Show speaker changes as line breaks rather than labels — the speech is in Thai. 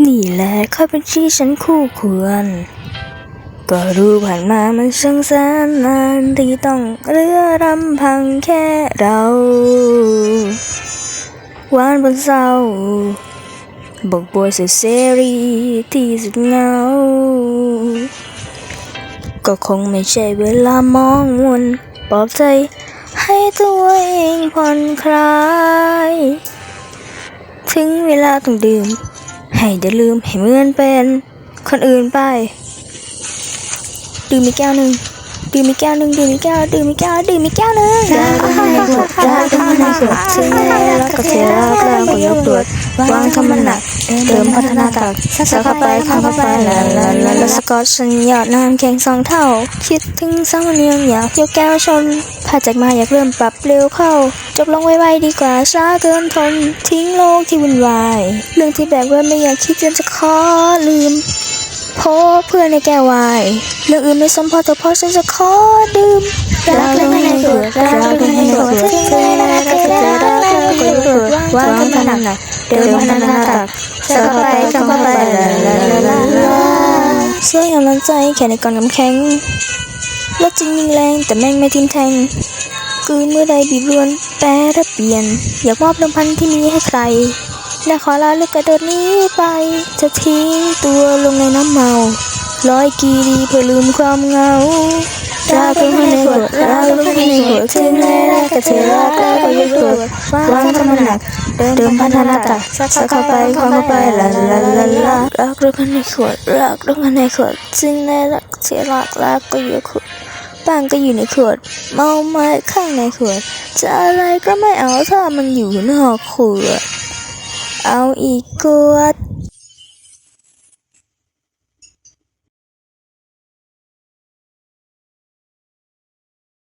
นี่แหละเขาเป็นที่ฉันคู่ควร ก็รู้ผ่านมามันช่างแสนนานที่ต้องเรือรำพังแค่เราหวานบนเศร้าบอกบวยสุดเสรีที่สุดเงา ก็คงไม่ใช่เวลามองวนปลอบใจให้ตัวเองผ่อนคลาย ถึงเวลาต้องดื่ม ให้อย่าลืมให้เหมือนเป็นคนอื่นไป ดื่มอีกแก้วหนึ่งดื่มอีกแก้วหนึ่งดื่มอีกแก้วดื่มอีกแก้วดื่มอีกแก้วหนึ่งรักให้ขวดรักให้ขวดถึงแม้รักก็เทรักแล้วก็ยกตรวจวางทำมันหนักเดิมพัฒนาตักสักเข้าไปเข้าเข้าไปลาลาลาลาสกอตฉันหยอดน้ำแข็งสองเท่า คิดถึงสองเนียงอยากยกแก้วชน พาจากมาอยากเริ่มปรับเร็วเข้า จบลงไวๆดีกว่าช้าเกินทนทิ้งโลกที่วุ่นวาย เรื่องที่แบกไว้ไม่อยากคิดจนจะขอลืมพบเพื่อนในแก้ววายเรื่องอื่นไม่สมพอแต่พอฉันจะขอดื่มรักเรื่องให้เกิดรักเรื่องให้เกิดถึงเวลาก็จะรักแล้วก็เกิดวางคำหนักเดิมพันนาตักสักไปคำไปลาลาลาลาลาเสื้อยอมน้ำใจแค่ในก่อนกำแข็ง รถจริงยิงแรงแต่แม่งไม่ทิมแทงคือเมื่อใดบีบรวนแปรระเปลี่ยน อยากมอบลมพันที่มีให้ใครและขอลาลึกกระโดดนี้ไป จะทิ้งตัวลงในน้ำเมาร้อยกีดีเพื่อลืมความเหงาราเพื่อในขวดรักลงในขวดถึงแม้รั กก็เธอรักแล้วก็ยกตัววางทำมันหนักเดิมพันธนาตักสักเข้าไปเข้าไปลาลาลาลารักลงในขวดรักลงในขวดถึงแม้รักเธอรักแล้วก็ยกขวดปังก็อยู่ในขวด เมาไม้ข้างในขวด จะอะไรก็ไม่เอาถ้ามันอยู่นอกขวด เอาอีกขวด